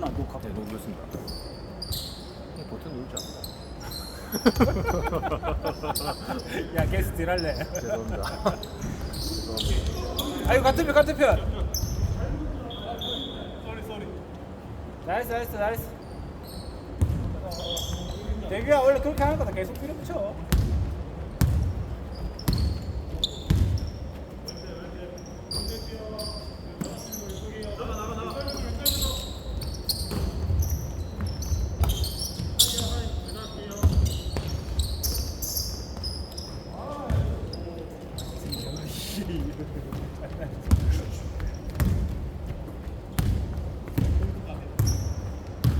끝났나? 녹화. 네, 너무 좋습니다. 네, 버튼 누르지 않나? 야 게스트 일할래. 죄송합니다. 죄송합니다. 아이고 같은 편 같은 편. 나이스 나이스 나이스. 대규야 원래 그렇게 하는 거다 계속 밀어붙여.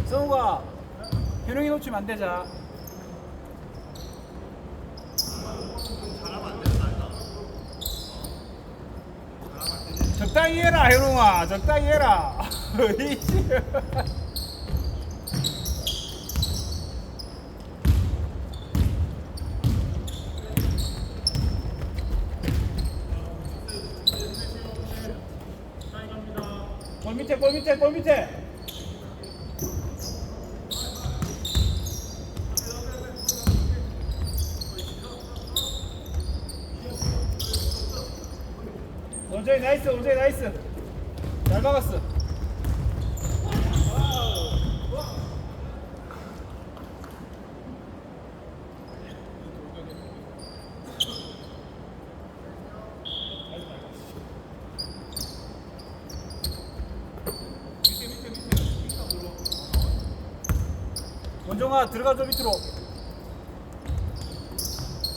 성우가 현웅이 놓치면 안 되자. 적당히 해라 현웅아 적당히 해라. 골 밑에 골 밑에 골 밑에. 원정이 나이스 원정이 나이스. 잘 막았어. 원정아 들어가줘 밑으로.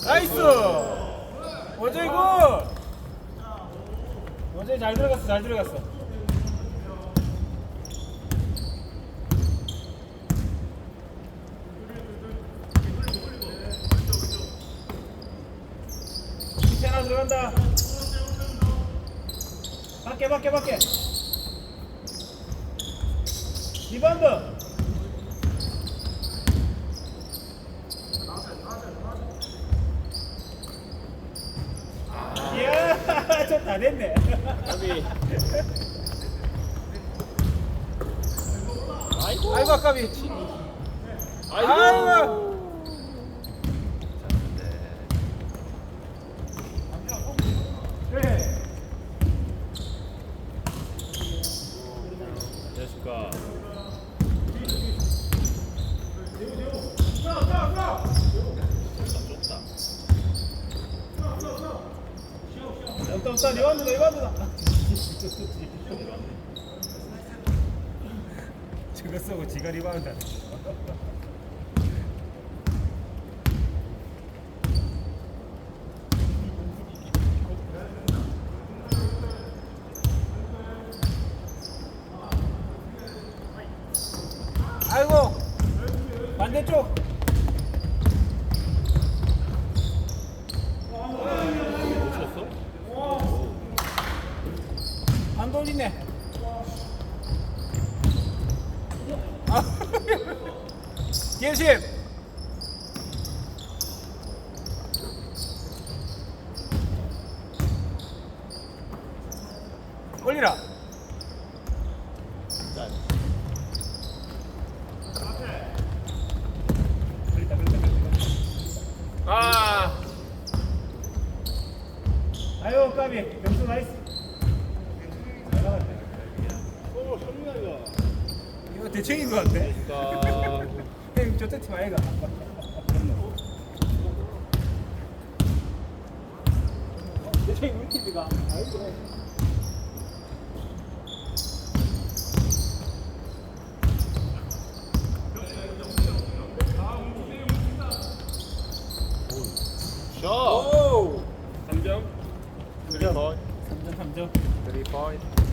나이스! 원정이 굿 원장이 잘 들어갔어 잘 들어갔어. 밑에 하나 들어간다. 밖에 밖에 밖에. 리바운드 이야 저 다 됐네. 아이고. 아이고 아까비 아이고. 아이고. 그래 안녕하십니까. 좁다. 없다 없다 리바운드다 리바운드다 저거 쓰고 지가 리바운드 하네. 아이고 반대쪽 놓쳤어? 안 돌리네. 아, 기회심. 올리라. 아. 아유, 까비. 명수 나이스. 잘 나갔네. 오, 현민아이가. 이거 대책인 것 같아. 까. 형님, 저때 팀 아이가. 대책이 우리 팀이가. 아이고. 샷. 오! 3점. 3점. 3점, 3점. 3 포인트.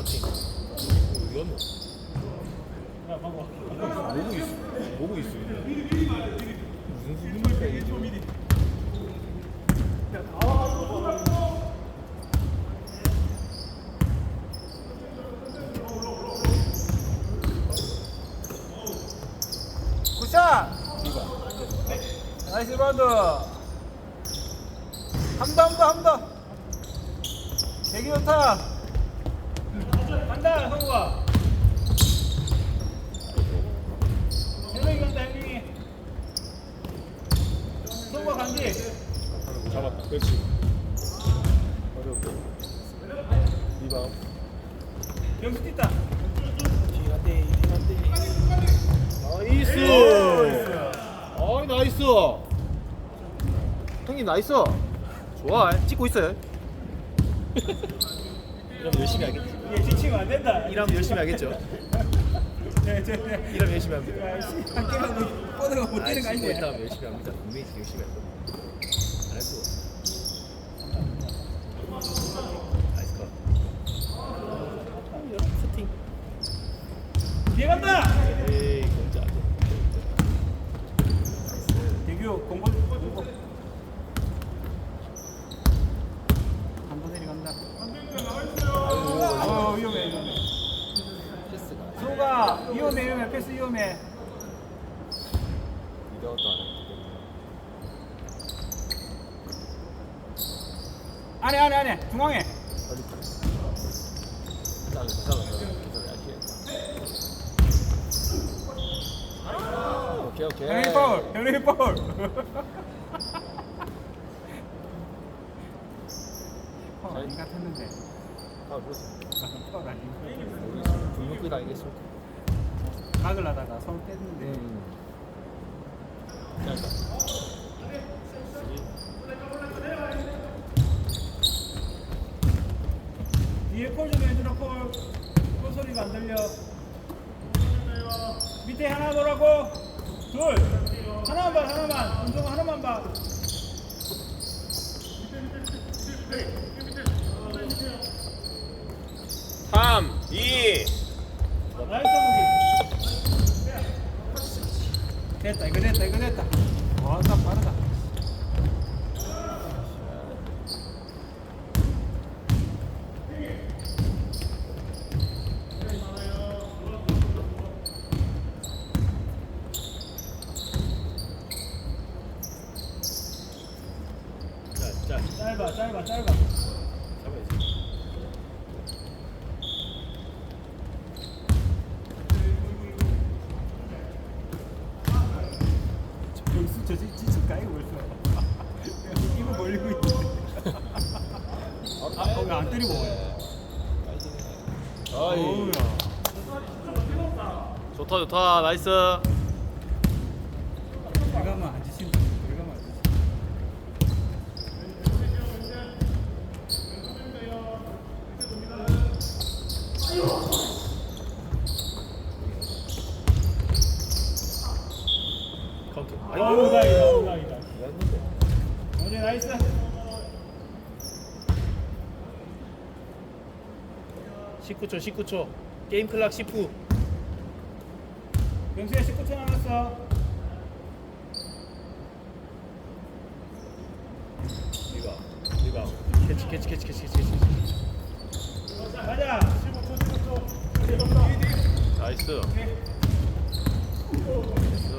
커팅. 이건 야, 봐봐. 모고 있어. 모고 있어. 무슨 수준일까 이게? 굿샷! 나이스 바운드! 한다 한다 한다! 되게 좋다! 간다, 성우가. 현웅이 간다, 현웅이. 성우가 간디. 잡았다. 그렇지. 어려운데. 리바운. 영수 뛰다. 뒤간대, 뒤간대. 나이스. 어이 나이스. 형님 나이스. 좋아. 찍고 있어요. 이러면 열심히 하겠지. 얘 지치면 안 된다. 이러면 열심히 하겠죠. 네, 네, 네. 이러면 열심히 합니다. 야, 씨, 한 개만 더 뻗어가 못 뛰는 거 찍고 아니지? 있다면 열심히 합니다. 분명히 열심히 할 겁니다. 수가 없어. 나이스 컷. 커팅. 뒤에 간다. 에이, 공짜. 대규 공고 공고. 한번 내려간다. 어 위험해 위험해. 패스가. 수가 위험해 위험해 패스 위험해. 리더도 안 했기 안에 안에 안에 중앙에. 오케이, 오케이. 현웅이 파울 현웅이 파울. 파울 같았는데. 아, 그렇지. 파울. 우리 분명히 아니겠습니까? 각을 하다가 손 뺐는데. 음. 뒤에 콜좀 해주라 콜. 콜 소리가 안 들려. 밑에 하나 보라고. 둘. 하나만 봐 하나만. 운동 하나만 봐. 삼, 이. 나이스 무기. 됐다 이거 됐다 이거 됐다. 와나 빠르다. 자, 자, 짧아 짧아 짧아. 잡아야지. 여기서 저 지칠까 이거 벌써. 이거 벌리고 있는데. 아 거기 안 때리고. 아이. 어우야. 좋다, 좋다. 나이스. 내가만 19초 19초. 게임 클락 19 명수야 19초 남았어. 리바 리바. 캐치 캐치 캐치 캐치 캐치 캐치. 가자. 15초 15초. 나이스. 나이스.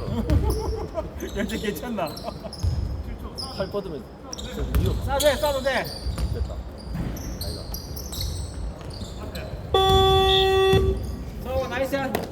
연재 괜찮나? 팔 뻗으면 싸도 돼 싸도 돼. 됐다. Gracias.